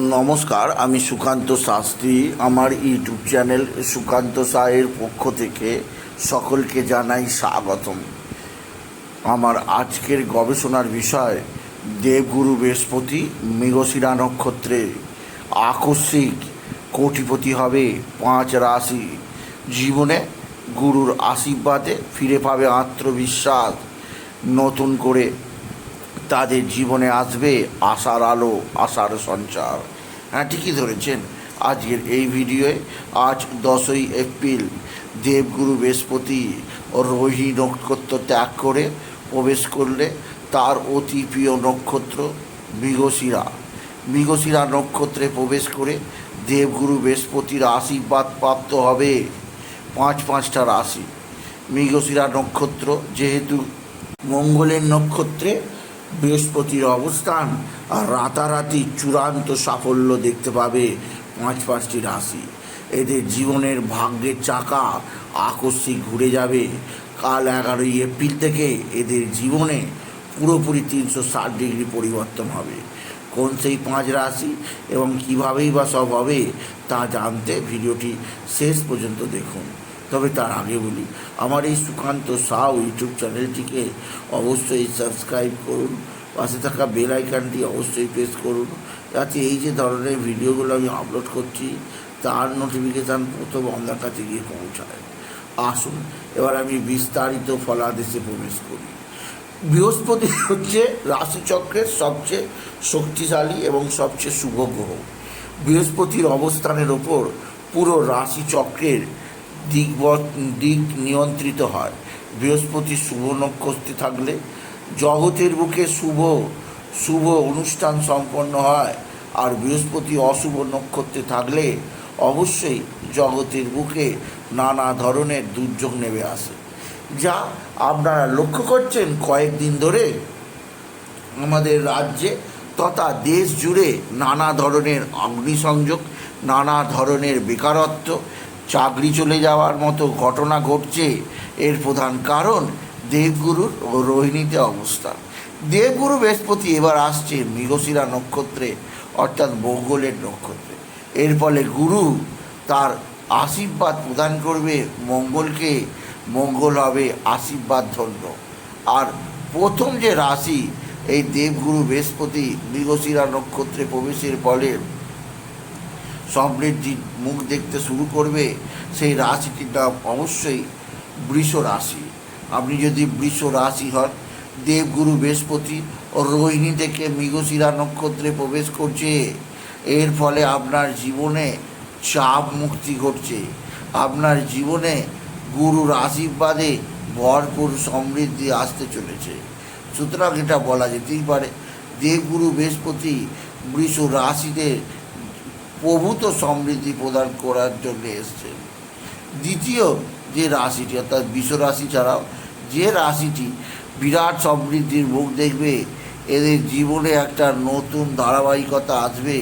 নমস্কার, আমি সুকান্ত শাস্ত্রী। আমার ইউটিউব চ্যানেল সুকান্ত সায়ের পক্ষ থেকে সকলকে জানাই স্বাগতম। আমার আজকের গবেষণার বিষয়, দেবগুরু বৃহস্পতি মৃগশিরা নক্ষত্রে আকস্মিক কোটিপতি হবে পাঁচ রাশি। জীবনে গুরুর আশীর্বাদে ফিরে পাবে আত্মবিশ্বাস। নতুন করে তাদের জীবনে আসবে আশার আলো, আশার সঞ্চার। হ্যাঁ ঠিকই ধরেছেন। আজকের এই ভিডিওয়ে আজ দশই এপ্রিল, দেবগুরু বৃহস্পতি রোহিণী নক্ষত্র ত্যাগ করে প্রবেশ করলে তার অতি প্রিয় নক্ষত্র মৃগশিরা। মৃগশিরা নক্ষত্রে প্রবেশ করে দেবগুরু বৃহস্পতির আশীর্বাদ প্রাপ্ত হবে। পাঁচ পাঁচটা রাশি। মৃগশিরা নক্ষত্র যেহেতু মঙ্গলের নক্ষত্রে বৃহস্পতির অবস্থান আর রাতারাতি চূড়ান্ত সাফল্য দেখতে পাবে পাঁচ পাঁচটি রাশি। এদের জীবনের ভাগ্যের চাকা আকস্মিক ঘুরে যাবে। কাল এগারোই এপ্রিল থেকে এদের জীবনে পুরোপুরি তিনশো ষাট ডিগ্রি পরিবর্তন হবে। কোন সেই পাঁচ রাশি এবং কীভাবেই বা সব হবে তা জানতে ভিডিওটি শেষ পর্যন্ত দেখুন। তবে তার আগে বলি, আমার এই সুকান্ত সাউ ইউটিউব চ্যানেলটিকে অবশ্যই সাবস্ক্রাইব করুন, পাশে থাকা বেল আইকনটি অবশ্যই প্রেস করুন, যাতে এই যে ধরনের ভিডিওগুলো আমি আপলোড করছি, তার নোটিফিকেশান প্রথম আপনার কাছে গিয়ে পৌঁছায়। আসুন, এবার আমি বিস্তারিত ফলাদেশে প্রবেশ করি। বৃহস্পতি হচ্ছে রাশিচক্রের সবচেয়ে শক্তিশালী এবং সবচেয়ে শুভ গ্রহ। বৃহস্পতির অবস্থানের ওপর পুরো রাশিচক্রের দিক দিক নিয়ন্ত্রিত হয়। বৃহস্পতি শুভ নক্ষত্রে থাকলে জগতের বুকে শুভ শুভ অনুষ্ঠান সম্পন্ন হয়। আর বৃহস্পতি অশুভ নক্ষত্রে থাকলে অবশ্যই জগতের বুকে নানা ধরনের দুর্যোগ নেমে আসে। যা আপনারা লক্ষ্য করছেন কয়েকদিন ধরে আমাদের রাজ্যে তথা দেশ জুড়ে নানা ধরনের অগ্নিসংযোগ, নানা ধরনের বেকারত্ব চাকরি চলে যাওয়ার মতো ঘটনা ঘটছে, এর প্রধান কারণ দেবগুরুর ও রোহিণীতে অবস্থান। দেবগুরু বৃহস্পতি এবার আসছে মৃগশিরা নক্ষত্রে, অর্থাৎ মঙ্গলের নক্ষত্রে। এর ফলে গুরু তার আশীর্বাদ প্রদান করবে মঙ্গলকে, মঙ্গল হবে আশীর্বাদ ধন্য। আর প্রথম যে রাশি, এই দেবগুরু বৃহস্পতি মৃগশিরা নক্ষত্রে প্রবেশের ফলে সমৃদ্ধির মুখ দেখতে শুরু করবে, সেই রাশিটির নাম অবশ্যই বৃষ রাশি। আপনি যদি বৃষ রাশি হন, দেবগুরু বৃহস্পতি ও রোহিণী থেকে মৃগশিরা নক্ষত্রে প্রবেশ করছে। এর ফলে আপনার জীবনে চাপ মুক্তি ঘটছে। আপনার জীবনে গুরুর আশীর্বাদে ভরপুর সমৃদ্ধি আসতে চলেছে। সুতরাং এটা বলা যেতেই পারে, দেবগুরু বৃহস্পতি বৃষ রাশিতে প্রভূত সমৃদ্ধি প্রদান করার জন্য এসছে দ্বিতীয় যে রাশিটি, অর্থাৎ বিশ্ব রাশি ছাড়াও যে রাশিটি বিরাট সমৃদ্ধির মুখ দেখবে, এদের জীবনে একটা নতুন ধারাবাহিকতা আসবে,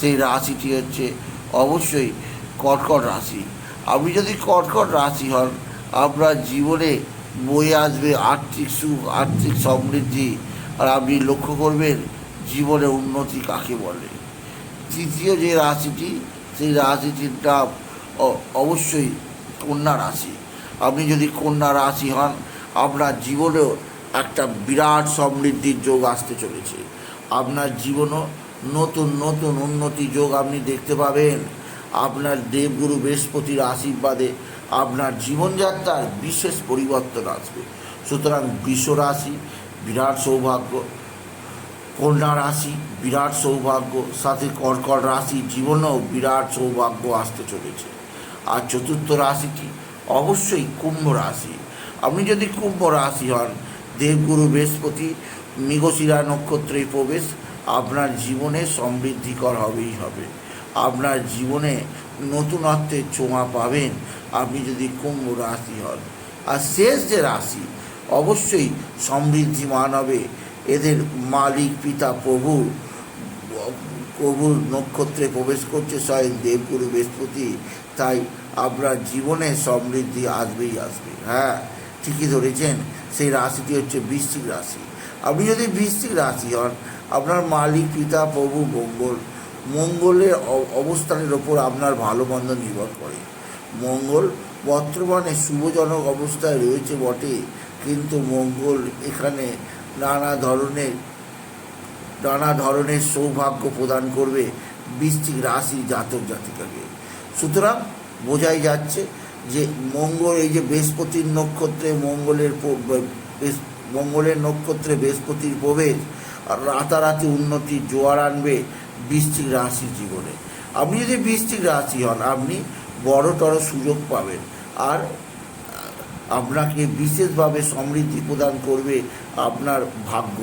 সেই রাশিটি হচ্ছে অবশ্যই কর্কট রাশি। আপনি যদি কর্কট রাশি হন, আপনার জীবনে বয়ে আসবে আর্থিক সুখ, আর্থিক সমৃদ্ধি। আর আপনি লক্ষ্য করবেন, জীবনে উন্নতি কাকে বলে? তৃতীয় যে রাশিটি, সেই রাশিটির অ- অবশ্যই কন্যা রাশি। আপনি যদি কন্যা রাশি হন, আপনার জীবনেও একটা বিরাট সমৃদ্ধির যোগ আসতে চলেছে। আপনার জীবনও নতুন নতুন উন্নতি যোগ আপনি দেখতে পাবেন। আপনার দেবগুরু বৃহস্পতির আশীর্বাদে আপনার জীবনযাত্রার বিশেষ পরিবর্তন আসবে। সুতরাং বিশ্ব রাশি বিরাট সৌভাগ্য কন্যা রাশি, বিরাট সৌভাগ্য, সাথে কর্কট রাশি জীবনেও বিরাট সৌভাগ্য আসতে চলেছে। আর চতুর্থ রাশিটি অবশ্যই কুম্ভ রাশি। আপনি যদি কুম্ভ রাশি হন, দেবগুরু বৃহস্পতি, মৃগশিরা নক্ষত্রে প্রবেশ আপনার জীবনে সমৃদ্ধিকর হবেই হবে। আপনার জীবনে নতুনত্বের ছোঁয়া পাবেন আপনি যদি কুম্ভ রাশি হন। আর শেষ যে রাশি, অবশ্যই সমৃদ্ধিমান হবে। এদের মালিক, পিতা, প্রভু প্রভুর নক্ষত্রে প্রবেশ করছে, স্বয়ং দেবগুরু বৃহস্পতি। তাই আপনার জীবনে সমৃদ্ধি আসবেই আসবে। হ্যাঁ ঠিকই ধরেছেন। সেই রাশিটি হচ্ছে বৃশ্চিক রাশি। আপনি যদি বৃশ্চিক রাশি হন, আপনার মালিক, পিতা, প্রভু, মঙ্গল, মঙ্গলের অবস্থানের ওপর আপনার ভালো মন্দ নির্ভর করে। মঙ্গল বর্তমানে শুভজনক অবস্থায় রয়েছে বটে, কিন্তু মঙ্গল এখানে নানা ধরনের নানা ধরনের সৌভাগ্য প্রদান করবে বৃশ্চিক রাশি জাতক জাতিকাকে। সুতরাং বোঝাই যাচ্ছে যে মঙ্গল, এই যে বৃহস্পতির নক্ষত্রে মঙ্গলের মঙ্গলের নক্ষত্রে বৃহস্পতির প্রবেশ আর রাতারাতি উন্নতির জোয়ার আনবে বৃশ্চিক রাশি জীবনে। আপনি যদি বৃশ্চিক রাশি হন, আপনি বড়তর সুযোগ পাবেন। আর আপনাকে বিশেষভাবে সমৃদ্ধি প্রদান করবে আপনার ভাগ্য।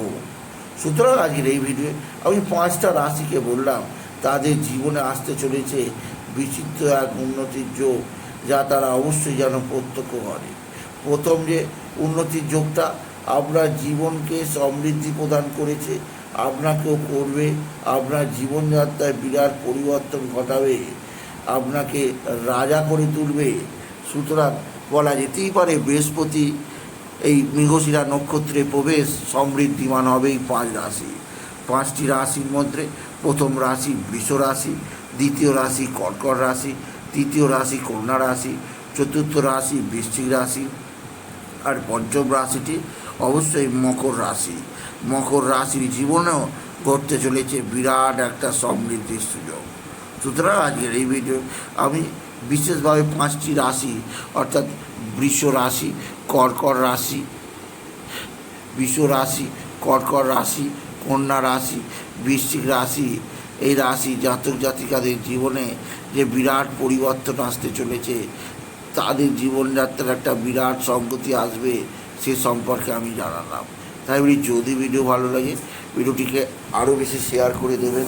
সুতরাং আজকের এই ভিডিও আমি পাঁচটা রাশিকে বললাম, তাদের জীবনে আসতে চলেছে বিচিত্র এক উন্নতির যোগ, যা তারা অবশ্যই যেন প্রত্যক্ষ করে। প্রথম যে উন্নতির যোগটা আপনার জীবনকে সমৃদ্ধি প্রদান করেছে, আপনাকেও করবে, আপনার জীবনযাত্রায় বিরাট পরিবর্তন ঘটাবে, আপনাকে রাজা করে তুলবে। সুতরাং বলা যেতেই পারে বৃহস্পতি এই মৃগশিরা নক্ষত্রে প্রবেশ, সমৃদ্ধিমান হবে এই পাঁচ রাশি। পাঁচটি রাশির মধ্যে প্রথম রাশি বৃষ রাশি, দ্বিতীয় রাশি কর্কট রাশি, তৃতীয় রাশি কন্যা রাশি, চতুর্থ রাশি বৃশ্চিক রাশি আর পঞ্চম রাশিটি অবশ্যই মকর রাশি। মকর রাশির জীবনেও ঘটতে চলেছে বিরাট একটা সমৃদ্ধির সুযোগ। সুতরাং আজকের এই ভিডিও আমি বিশেষভাবে পাঁচটি রাশি, অর্থাৎ বৃষ রাশি কর্কর রাশি, বৃষ রাশি, কর্কট রাশি, কন্যা রাশি, বৃশ্চিক রাশি, এই রাশি জাতক জাতিকাদের জীবনে যে বিরাট পরিবর্তন আসতে চলেছে, তাদের জীবনযাত্রার একটা বিরাট সংগতি আসবে, সে সম্পর্কে আমি জানালাম। তাই বলি, যদি ভিডিও ভালো লাগে ভিডিওটিকে আরও বেশি শেয়ার করে দেবেন।